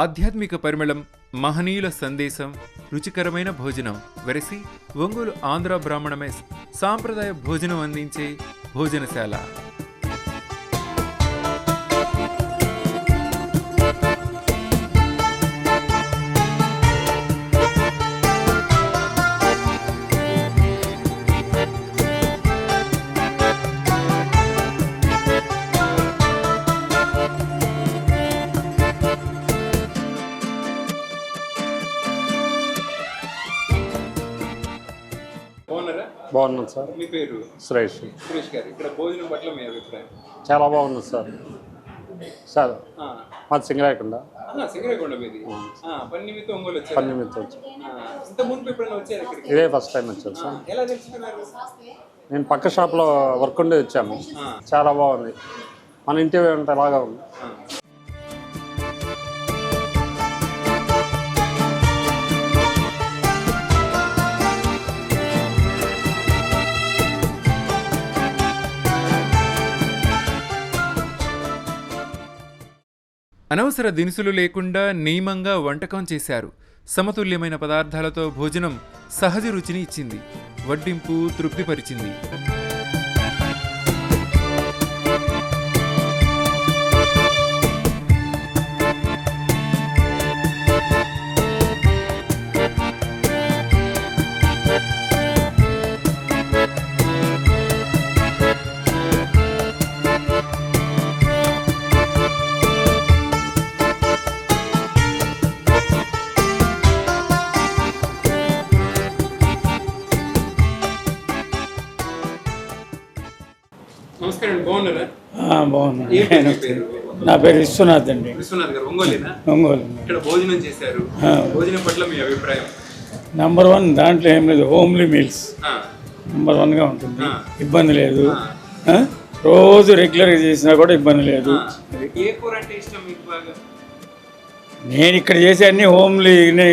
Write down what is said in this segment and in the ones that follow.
ఆధ్యాత్మిక పరిమళం మహనీయుల సందేశం రుచికరమైన భోజనం వెరసి ఒంగోలు ఆంధ్ర బ్రాహ్మణ మెస్ సాంప్రదాయ భోజనం అందించే భోజనశాల. బాగున్నాను సార్. మీ పేరు? సురేష్. సురేష్ గారు ఇక్కడ భోజనం పట్ల మీ అభిప్రాయం? చాలా బాగుంది సార్. సార్ మాది సింగరాయకొండ సింగరేకొండ మీది? ఆ, పని నిమిత్తం ఒంగోలు వచ్చారు. పని నిమిత్తం వచ్చి ఇంత ముందు ఎప్పుడైనా వచ్చారు ఇక్కడికి? ఇదే ఫస్ట్ టైం వచ్చాను సార్. ఎలా తెలుసుకున్నారు? నేను పక్క షాప్లో వర్క్ ఉండి వచ్చాము చాలా బాగుంది. మన ఇంటి వంట లాగా ఉంది. అనవసర దినుసులు లేకుండా నియమంగా వంటకం చేశారు. సమతుల్యమైన పదార్థాలతో భోజనం సహజ రుచిని ఇచ్చింది. వడ్డింపు తృప్తిపరిచింది. నా పేరు విశ్వనాథ్ అండి. విశ్వనాథ్ గారు ఒంగోలేనా? ఒంగోలు. ఇక్కడ భోజనం చేశారు. ఆ. భోజనం పట్ల మీ అభిప్రాయం? నంబర్ వన్ దాంట్లో ఏం లేదు హోమ్లీ మీల్స్ నంబర్ వన్గా ఉంటుంది. ఇబ్బంది లేదు? రోజు రెగ్యులర్గా చేసినా కూడా ఇబ్బంది లేదు. ఆ. ఏ కూర అంటే ఇష్టం మీకు బాగా? నేను ఇక్కడ చేసే అన్ని హోమ్లీనే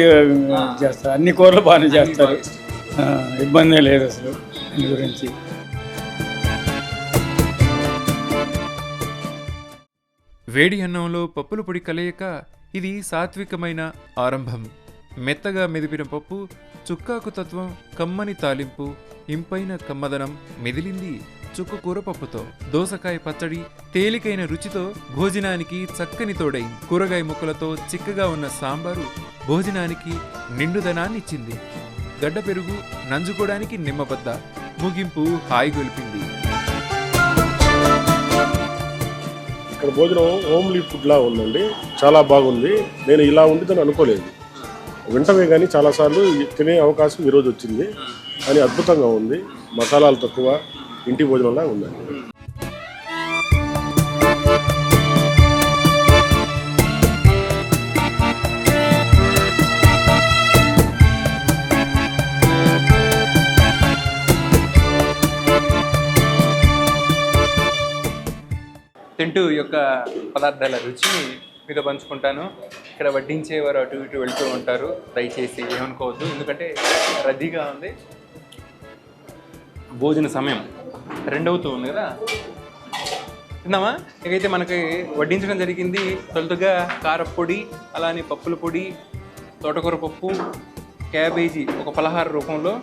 చేస్తారు అన్ని కూరలు బాగానే చేస్తారు. ఇబ్బందే లేదు అసలు. దాని గురించి. వేడి అన్నంలో పప్పుల పొడి కలయిక ఇది సాత్వికమైన ఆరంభం. మెత్తగా మెదిపిన పప్పు చుక్కాకు తత్వం కమ్మని తాలింపు ఇంపైన కమ్మదనం మెదిలింది చుక్కకూర పప్పుతో. దోసకాయ పచ్చడి తేలికైన రుచితో భోజనానికి చక్కని తోడై కూరగాయ ముక్కలతో చిక్కగా ఉన్న సాంబారు భోజనానికి నిండుదనాన్నిచ్చింది. గడ్డ పెరుగు నంజుకోవడానికి నిమ్మబద్ద ముగింపు హాయి గొలిపింది ఇక్కడ భోజనం హోమ్లీ ఫుడ్ లా ఉందండి. చాలా బాగుంది. నేను ఇలా ఉండిదని అనుకోలేదు. వింటమే కానీ చాలాసార్లు తినే అవకాశం ఈరోజు వచ్చింది. కానీ అద్భుతంగా ఉంది. మసాలాలు తక్కువ ఇంటి భోజనంలా ఉందండి. తింటూ ఈ యొక్క పదార్థాల రుచిని మీతో పంచుకుంటాను. ఇక్కడ వడ్డించేవారు అటు ఇటు వెళ్తూ ఉంటారు. దయచేసి ఏమనుకోవద్దు. ఎందుకంటే రద్దీగా ఉంది. భోజన సమయం రెండవుతూ ఉంది కదా. తిందామా ఇకైతే మనకి వడ్డించడం జరిగింది. తొలుతుగా కారపొడి అలానే పప్పుల పొడి తోటకూర పప్పు క్యాబేజీ ఒక పలహార రూపంలో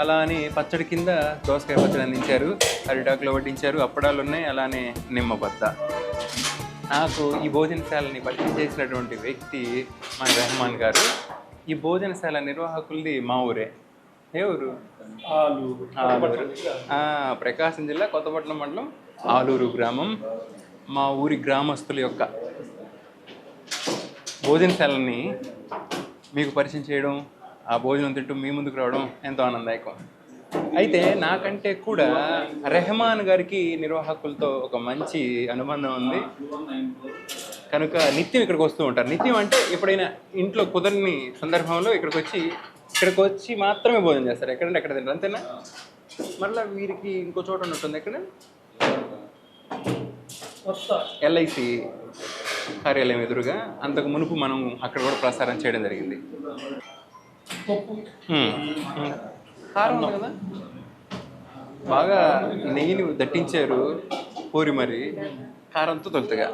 అలా అని పచ్చడి కింద దోసకాయ పచ్చడి అందించారు. అరిటాకులో వడ్డించారు. అప్పడాలు ఉన్నాయి. అలానే నిమ్మ బద్ద నాకు ఈ భోజనశాలని పరిచయం చేసినటువంటి వ్యక్తి మన రెహమాన్ గారు. ఈ భోజనశాల నిర్వాహకులది మా ఊరే. ఏ ఊరు? ఆలూరు. ప్రకాశం జిల్లా కొత్తపట్నం మండలం ఆలూరు గ్రామం. మా ఊరి గ్రామస్తుల యొక్క భోజనశాలని మీకు పరిచయం చేయడం ఆ భోజనం తింటూ మీ ముందుకు రావడం ఎంతో ఆనందదాయకం. అయితే నాకంటే కూడా రెహమాన్ గారికి నిర్వాహకులతో ఒక మంచి అనుబంధం ఉంది. కనుక నిత్యం ఇక్కడికి వస్తూ ఉంటారు. నిత్యం అంటే ఎప్పుడైనా ఇంట్లో కుదరని సందర్భంలో ఇక్కడికి వచ్చి ఇక్కడికి వచ్చి మాత్రమే భోజనం చేస్తారు. ఎక్కడంటే ఎక్కడ తింటారు అంతేనా? మళ్ళీ వీరికి ఇంకో చోట ఉన్నట్టుంది. ఎక్కడ? ఎల్ఐసి కార్యాలయం ఎదురుగా. అంతకు మునుపు మనం అక్కడ కూడా ప్రసారం చేయడం జరిగింది. కారం ఉంది కదా? బాగా నెయ్యిని దట్టించారు పూరి మరి. కారంతో తొలుతగా.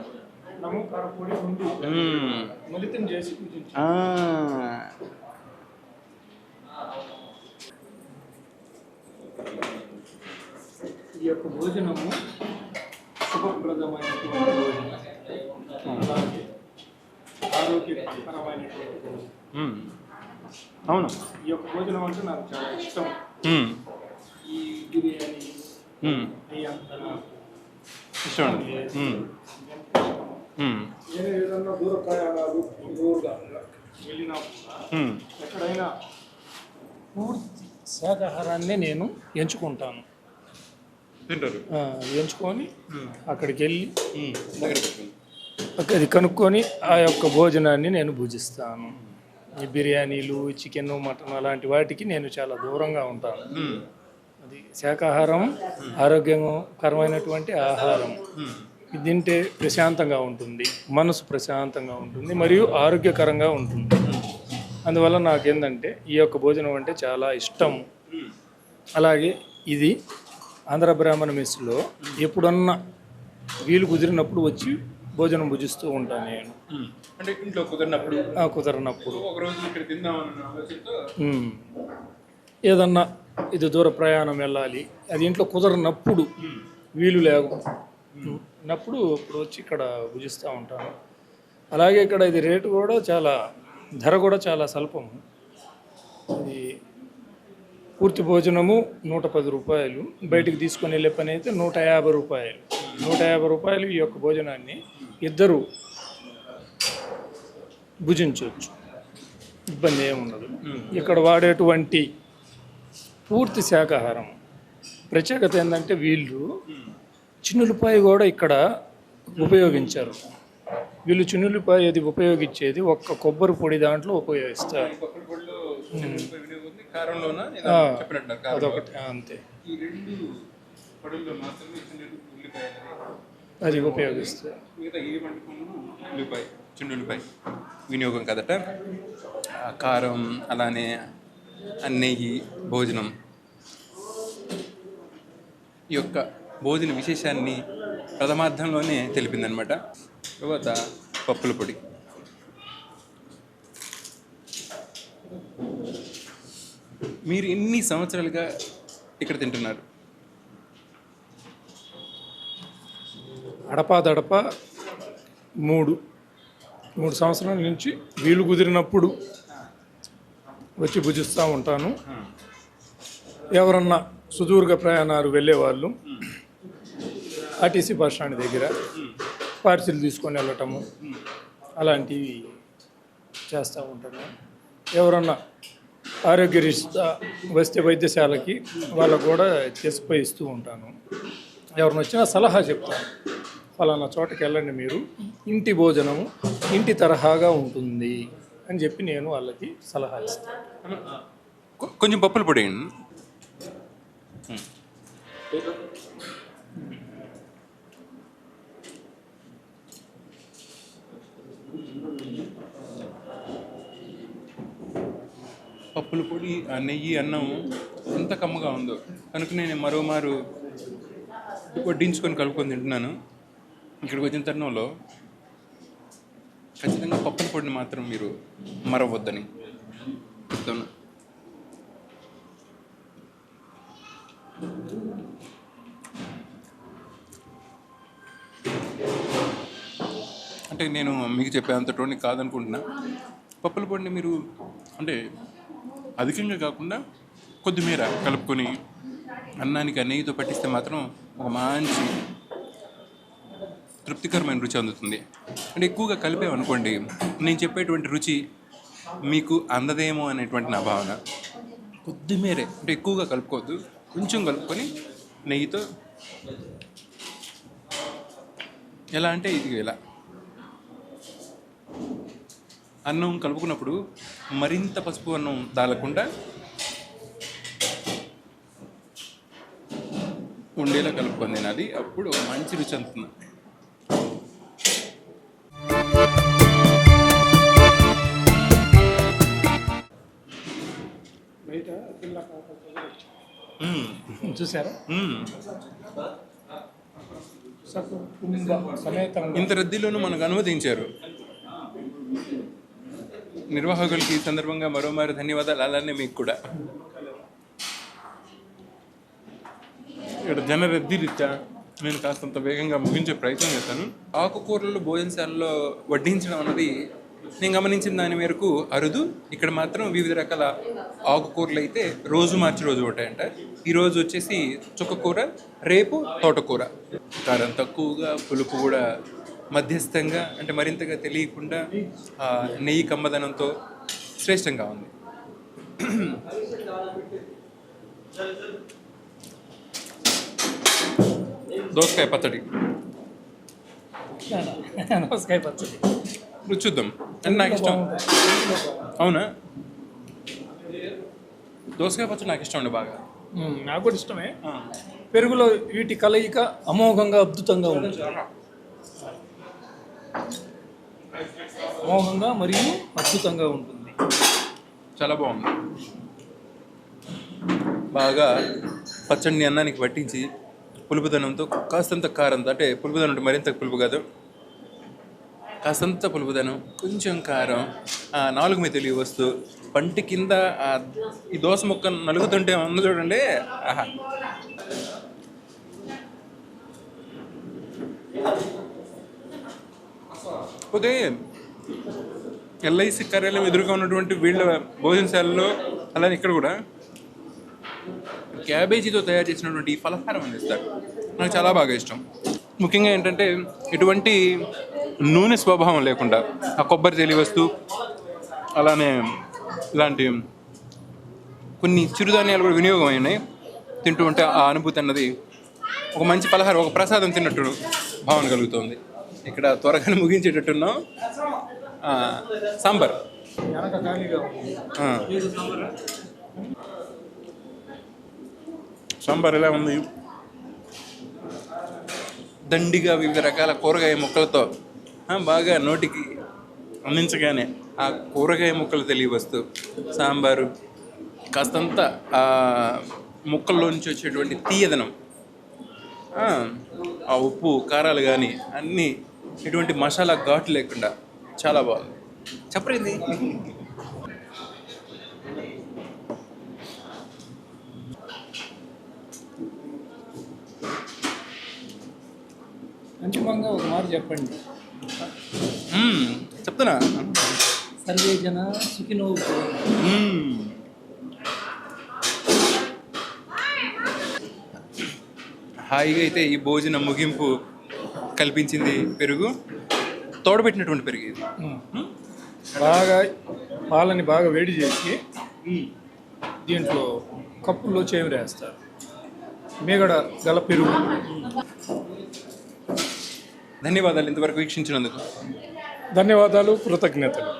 ఈ యొక్క భోజనము శుభప్రదమైనటువంటి భోజనం. ఆరోగ్యకరమైనటువంటి భోజనం. అవును. ఈ యొక్క భోజనం అంటే నాకు చాలా ఇష్టం. ఈ బిర్యానీ ఇష్టం. నేను ఏదన్నా దూర ప్రయాణాలు దూరంగా వెళ్ళినా. ఎక్కడైనా పూర్తి శాకాహారాన్ని నేను ఎంచుకుంటాను. తింటారు. ఎంచుకొని అక్కడికి వెళ్ళి. అది కనుక్కొని ఆ యొక్క భోజనాన్ని నేను భుజిస్తాను. ఈ బిర్యానీలు చికెన్ మటన్ అలాంటి వాటికి నేను చాలా దూరంగా ఉంటాను. అది శాకాహారం ఆరోగ్యకరమైనటువంటి ఆహారం. ఇది తింటే ప్రశాంతంగా ఉంటుంది మనసు ప్రశాంతంగా ఉంటుంది మరియు ఆరోగ్యకరంగా ఉంటుంది. అందువల్ల నాకేందంటే ఈ యొక్క భోజనం అంటే చాలా ఇష్టం. అలాగే ఇది ఆంధ్ర బ్రాహ్మణ మెస్సులో ఎప్పుడన్నా వీలు కుదిరినప్పుడు వచ్చి భోజనం భుజిస్తూ ఉంటాను నేను. అంటే ఇంట్లో కుదిరినప్పుడు? కుదరనప్పుడు. ఇక్కడ తిందామన్న ఆలోచనతో. ఏదన్నా ఇది దూర ప్రయాణం వెళ్ళాలి. అది ఇంట్లో కుదరనప్పుడు వీలు లేకున్నప్పుడు ఇప్పుడు వచ్చి ఇక్కడ భుజిస్తూ ఉంటాను. అలాగే ఇక్కడ ఇది రేటు కూడా చాలా ధర కూడా చాలా స్వల్పము ఇది పూర్తి భోజనము నూట పది రూపాయలు. బయటికి తీసుకొని వెళ్ళే పని అయితే నూట యాభై రూపాయలు. నూట యాభై రూపాయలు ఈ యొక్క భోజనాన్ని ఇద్దరు భుజించవచ్చు. ఇబ్బంది ఏముండదు ఇక్కడ వాడేటువంటి పూర్తి శాకాహారం. ప్రత్యేకత ఏంటంటే వీళ్ళు చిన్నులపాయ కూడా ఇక్కడ ఉపయోగించారు. వీళ్ళు చిన్నులపాయ అది ఉపయోగించేది ఒక్క కొబ్బరి పొడి దాంట్లో ఉపయోగిస్తారు. అదొకటి అంతే. అది ఉపయోగిస్తారు ఉల్లిపాయ వినియోగం కదట. కారం అలానే నెయ్యి భోజనం. ఈ యొక్క భోజన విశేషాన్ని ప్రథమార్థంలోనే తెలిపిందనమాట. తర్వాత పప్పుల పొడి. మీరు ఎన్ని సంవత్సరాలుగా ఇక్కడ తింటున్నారు? అడపాదడప మూడు మూడు సంవత్సరాల నుంచి వీలు కుదిరినప్పుడు వచ్చి భుజిస్తూ ఉంటాను. ఎవరన్నా సుదూర్ఘ ప్రయాణాలు వెళ్ళేవాళ్ళు ఆర్టీసీ బస్ స్టాండ్ దగ్గర పార్సిల్ తీసుకొని వెళ్ళటము అలాంటివి చేస్తూ ఉంటాను. ఎవరన్నా ఆరోగ్య రీత్యా వస్తే వైద్యశాలకి వాళ్ళకు కూడా చేసిపోయిస్తూ ఇస్తూ ఉంటాను. ఎవరిని వచ్చినా సలహా చెప్తాను. ఫలానా చోటకి వెళ్ళండి మీరు. ఇంటి భోజనము ఇంటి తరహాగా ఉంటుంది అని చెప్పి నేను వాళ్ళకి సలహా ఇస్తాను. కొంచెం పప్పుల పొడియండి పప్పుల పొడి ఆ నెయ్యి అన్నం ఎంత కమ్మగా ఉందో. కనుక నేను మరోమారు వడ్డించుకొని కలుపుకొని తింటున్నాను. ఇక్కడికి వచ్చిన తరుణంలో ఖచ్చితంగా పప్పుల పొడిని మాత్రం మీరు మరవద్దని చెప్తాను. అంటే నేను మీకు చెప్పే టోని కాదనుకుంటున్నా. పప్పుల పొడిని మీరు అంటే అధికంగా కాకుండా కొద్దిమేర కలుపుకొని అన్నానికి అన్నయ్యతో నెయ్యితో పట్టిస్తే మాత్రం ఒక మంచి తృప్తికరమైన రుచి అందుతుంది. అంటే ఎక్కువగా కలిపామనుకోండి నేను చెప్పేటువంటి రుచి మీకు అందదేమో అనేటువంటి నా భావన. కొద్దిమేరే అంటే ఎక్కువగా కలుపుకోవద్దు. కొంచెం కలుపుకొని నెయ్యితో ఎలా అంటే ఇది ఇలా. అన్నం కలుపుకున్నప్పుడు మరింత పసుపు అన్నం దాలకుండా ఉండేలా కలుపుకొని తినాలి అప్పుడు మంచి రుచి అందుతుంది. చూసారా ఇంత రద్దీలోనూ మనకు అనుమతించారు. నిర్వాహకులకి ఈ సందర్భంగా మరోమారు ధన్యవాదాలు. అలానే మీకు కూడా. ఇక్కడ జన రద్దీ రీత్యా నేను కాస్తంత వేగంగా ముగించే ప్రయత్నం చేశాను. ఆకుకూరలు భోజనశాలలో వడ్డించడం అన్నది నేను గమనించిన దాని మేరకు అరుదు. ఇక్కడ మాత్రం వివిధ రకాల ఆకుకూరలు అయితే రోజు మార్చి రోజు ఉంటాయంట. ఈరోజు వచ్చేసి చుక్కకూర రేపు తోటకూర. కారం తక్కువగా పులుపు కూడా మధ్యస్థంగా అంటే మరింతగా తెలియకుండా ఆ నెయ్యి కమ్మదనంతో శ్రేష్టంగా ఉంది. దోసకాయ పచ్చడి. దోసకాయ పచ్చడి. రుచి చూద్దాం. అంటే నాకు ఇష్టం. అవునా? దోసకాయ పచ్చడి నాకు ఇష్టం అండి బాగా. నాకు కూడా ఇష్టమే. పెరుగులో వీటి కలయిక అమోఘంగా అద్భుతంగా ఉంటుంది. అమోఘంగా మరియు అద్భుతంగా ఉంటుంది. చాలా బాగుంది. బాగా పచ్చడిని అన్నానికి పట్టించి పులుపుదనంతో కాస్తంత కారంతో అంటే పులుపుదనం అంటే మరింత పులుపు కాదు. కాసంత పులుపుదనం కొంచెం కారం నాలుగు మీద తెలియ వస్తూ పంటి కింద ఈ దోస ముక్క నలుగుతుంటే ఉంది చూడండి. ఆహా. పోతే ఎల్ఐసి కార్యాలయం ఎదురుగా ఉన్నటువంటి వీళ్ళ భోజనశాలలో అలానే ఇక్కడ కూడా క్యాబేజీతో తయారు చేసినటువంటి ఈ ఫలహారం అందిస్తారు నాకు చాలా బాగా ఇష్టం. ముఖ్యంగా ఏంటంటే ఎటువంటి నూనె స్వభావం లేకుండా ఆ కొబ్బరి తెలియ వస్తూ అలానే ఇలాంటి కొన్ని చిరుధాన్యాలు కూడా వినియోగం అయినాయి. తింటూ ఉంటే ఆ అనుభూతి అన్నది ఒక మంచి పలహారం ఒక ప్రసాదం తిన్నట్టు భావన కలుగుతుంది. ఇక్కడ త్వరగానే ముగించేటట్టున్నాం. సాంబార్. సాంబార్ ఎలా ఉంది? దండిగా వివిధ రకాల కూరగాయ ముక్కలతో బాగా నోటికి అందించగానే ఆ కూరగాయ ముక్కలు తెలియవస్తూ సాంబారు కాస్తంత ఆ ముక్కల్లో నుంచి వచ్చేటువంటి తీయదనం ఆ, ఉప్పు కారాలు కానీ అన్నీ ఎటువంటి మసాలా ఘాటు లేకుండా చాలా బాగుంది. చెప్పరేంది అంతిమంగా ఒక మాట చెప్పండి. చెప్తున్నా. సర్వే జన సుఖినో. హాయిగా అయితే ఈ భోజన ముగింపు కల్పించింది పెరుగు. తోడబెట్టినటువంటి పెరుగు ఇది. బాగా పాలని బాగా వేడి చేసి దీంట్లో కప్పుల్లో చేమిరేస్తారు మీగడ గల పెరుగు. ధన్యవాదాలు ఇంతవరకు వీక్షించినందుకు. ధన్యవాదాలు కృతజ్ఞతలు.